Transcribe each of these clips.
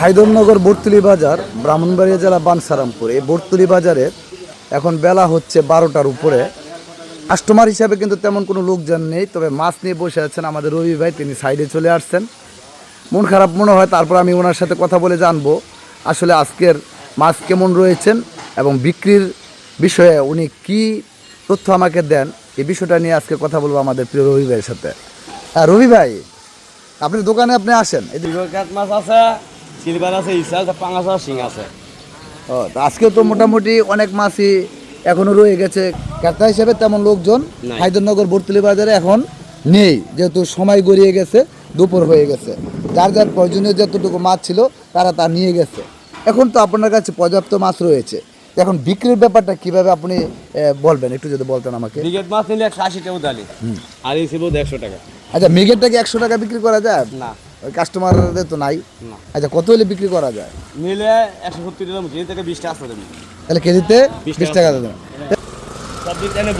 হায়দরনগর বর্তুলি বাজার, ব্রাহ্মণবাড়িয়া জেলা বানসারামপুর। এই বর্তুলি বাজারে এখন বেলা হচ্ছে বারোটার উপরে। কাস্টমার হিসাবে কিন্তু তেমন কোনো লোকজন নেই, তবে মাছ নিয়ে বসে আছেন আমাদের রবি ভাই, তিনি সাইডে চলে আসছেন। মন খারাপ মনে হয়, তারপর আমি ওনার সাথে কথা বলে জানব আসলে আজকের মাছ কেমন রয়েছেন এবং বিক্রির বিষয়ে উনি কি তথ্য আমাকে দেন, এই বিষয়টা নিয়ে আজকে কথা বলব আমাদের প্রিয় রবি ভাইয়ের সাথে। হ্যাঁ রবি ভাই, আপনি দোকানে আপনি আসেন? এই মাছ আছে। সিলভার আছে ইসা আছে পাঙাশ আছে শিং আছে। ও তা আজকেও তো মোটামুটি অনেক মাছই এখনও রয়ে গেছে। ক্রেতা হিসেবে তেমন লোকজন হায়দরনগর বর্তলি বাজারে এখন নেই যেহেতু সময় গড়িয়ে গেছে দুপুর হয়ে গেছে। যার যার প্রয়োজনীয় যতটুকু মাছ ছিল তারা তা নিয়ে গেছে। এখন তো আপনার কাছে পর্যাপ্ত মাছ রয়েছে। এখন বিক্রির ব্যাপারটা কীভাবে আপনি বলবেন একটু যদি বলতেন আমাকে। ব্রিগেড মাছ নিলে একশো আশি টাকা উদালি আর এই ছিল একশো টাকা। আচ্ছা মেঘেরটা কি একশো টাকা বিক্রি করা যায়? না। ওই কাস্টমারদের তো নাই। আচ্ছা কত হলে বিক্রি করা যায়? নিলে একশো সত্তর টাকা মুখে থেকে বিশ টাকা আসতে দেবেন তাহলে কেজিতে বিশ টাকা। দেবেন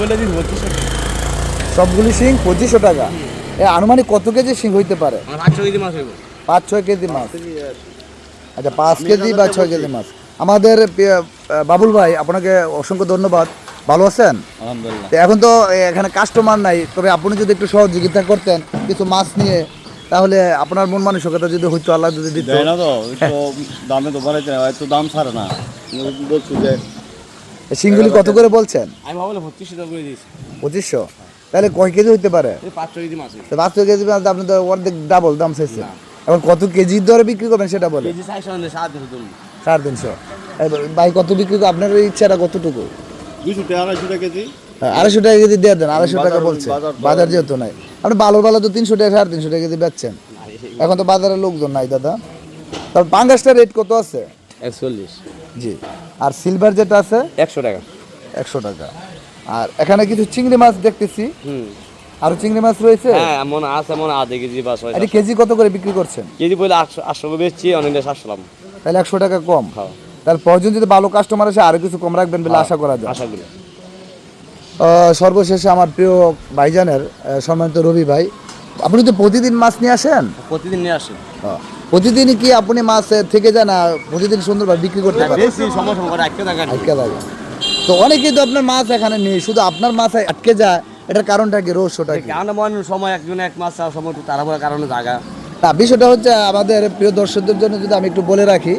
বলে দিন সবগুলি শিং পঁচিশশো টাকা। এ আনুমানিক কত কেজি শিং হইতে পারে? পাঁচ ছয় কেজি মাছ আচ্ছা পাঁচ কেজি বা ছয় কেজি মাছ। আমাদের বাবুল ভাই আপনাকে অসংখ্য ধন্যবাদ। ভালো আছেন? আলহামদুলিল্লাহ। এখন তো এখানে কাস্টমার নাই তবে আপনি যদি একটু সহযোগিতা করতেন কিছু মাছ নিয়ে তাহলে আপনার মন মানসিকতা যদি হইতো আল্লাহ যদি দিত। দেয় না তো একটু দামে তো বাড়াইতে না একটু দাম ছাড়ে না। বলছি যে এই শিংগুলি কত করে বলছেন? আমি ভাবলে বত্রিশ টাকা করে দিয়েছি। পঁচিশশো? তাহলে কয় কেজি হইতে পারে? পাঁচশো কেজি মাছ হইব তো পাঁচ ছয় কেজি মাছ আপনি তো অর্ধেক ডাবল দাম চাইছেন। এখন কত কেজির দরে বিক্রি করবেন সেটা বলে কেজি সাড়ে তিনশো ভাই কত বিক্রি করে আপনার ইচ্ছাটা কতটুকু? দুশো টাকা আড়াইশো টাকা কেজি। আড়াইশো টাকা কেজি দিয়ে দেন আড়াইশো টাকা বলছে। বাজার- যেহেতু নাই। আপনি ভালো ভালো তো তিনশো টাকা সাড়ে তিনশো টাকা কেজি বেচছেন। এখন তো বাজারে লোকজন নাই দাদা। তারপর পাঙ্গাসটার রেট কত আছে? একচল্লিশ। জি। আর সিলভার যেটা আছে? একশো টাকা। একশো টাকা। আর এখানে কিছু চিংড়ি মাছ দেখতেছি। আরও চিংড়ি মাছ রয়েছে? হ্যাঁ এমন আছে আধা কেজি বা ছয় এটা কেজি কত করে বিক্রি করছেন? কেজি বলে আটশো আটশো করে বেচছি অনেকটা সাতশো তাহলে একশো টাকা কম। খাওয়া তার প্রয়োজন যদি ভালো কাস্টমার আসে আরও কিছু কম রাখবেন বলে আশা করা যায়। আশা করি। সর্বশেষে আমার প্রিয় ভাইজানের সম্মানিত রবি ভাই আপনি তো প্রতিদিন মাছ নিয়ে আসেন? প্রতিদিন নিয়ে আসেন আহ, প্রতিদিনই কি আপনি মাছ থেকে যান আর প্রতিদিন সুন্দরভাবে বিক্রি করতে পারেন? একটা টাকা আটকে থাকে তো অনেকেই তো আপনার মাছ এখানে নেই শুধু আপনার মাছ আটকে যায় এটার কারণটা কি রহস্যটা কি? কেন মনে সময় একজন এক চাওয়ার সময় একটু তাড়াহুড়ার কারণে জায়গা। তা বিষয়টা হচ্ছে আমাদের প্রিয় দর্শকদের জন্য যদি আমি একটু বলে রাখি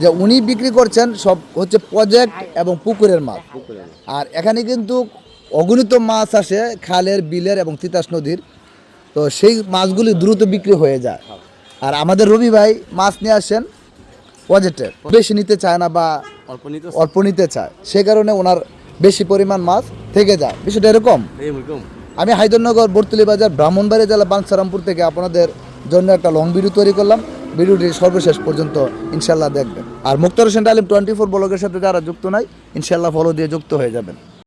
যে উনি বিক্রি করছেন সব হচ্ছে প্রজেক্ট এবং পুকুরের মাছ। আর এখানে কিন্তু অগণিত মাছ আসে খালের বিলের এবং তিতাস নদীর। তো সেই মাছগুলি দ্রুত বিক্রি হয়ে যায়। আর আমাদের রবি ভাই মাছ নিয়ে আসেন প্রজেক্টের বেশি নিতে চায় না বা অল্প নিতে চায়। সে কারণে ওনার বেশি পরিমাণ মাছ থেকে যায়। বিষয়টা এরকম। আমি হায়দরনগর বর্তলি বাজার ব্রাহ্মণবাড়ি জেলা বাঞ্ছারামপুর থেকে আপনাদের জন্য একটা লং ভিডিও তৈরি করলাম। ভিডিওটি সর্বশেষ পর্যন্ত ইনশাল্লাহ দেখবেন। আর মুক্তার হোসেন আলিম টোয়েন্টি ফোর ব্লগের সাথে যারা যুক্ত নাই ইনশাল্লাহ ফলো দিয়ে যুক্ত হয়ে যাবেন।